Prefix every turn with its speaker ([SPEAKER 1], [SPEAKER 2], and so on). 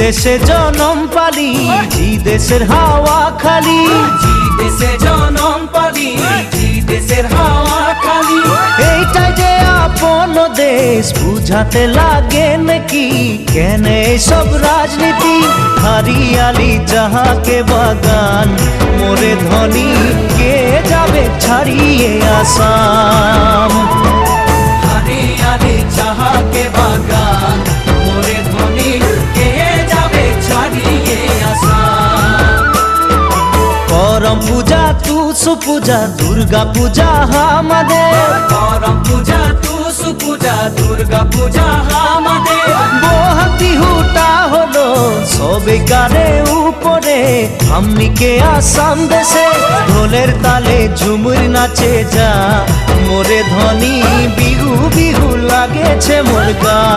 [SPEAKER 1] দেশে জনম পালি জি দেশের হাওয়া খালি।
[SPEAKER 2] জি দেশে জনম পালি জি দেশের হাওয়া খালি।
[SPEAKER 1] এইটাই যে আপন দেশ বুঝাতে লাগে নাকি? কেন সব রাজনীতি? হারিয়ালি যাহাকে বাগান মোরে ধনী কে যাবে ছাড়িয়ে আসাম? তুসু পূজা দুর্গা পূজা আমাদের
[SPEAKER 2] করম পূজা তুসু পূজা দুর্গা পূজা আমাদের
[SPEAKER 1] বহাতি হলো সবে কারে উপরে আমনিকে আসাম দেশে ঢোলের তালে ঝুমুর নাচে যা মোরে ধনী বিহু বিহু লাগেছে মোর গা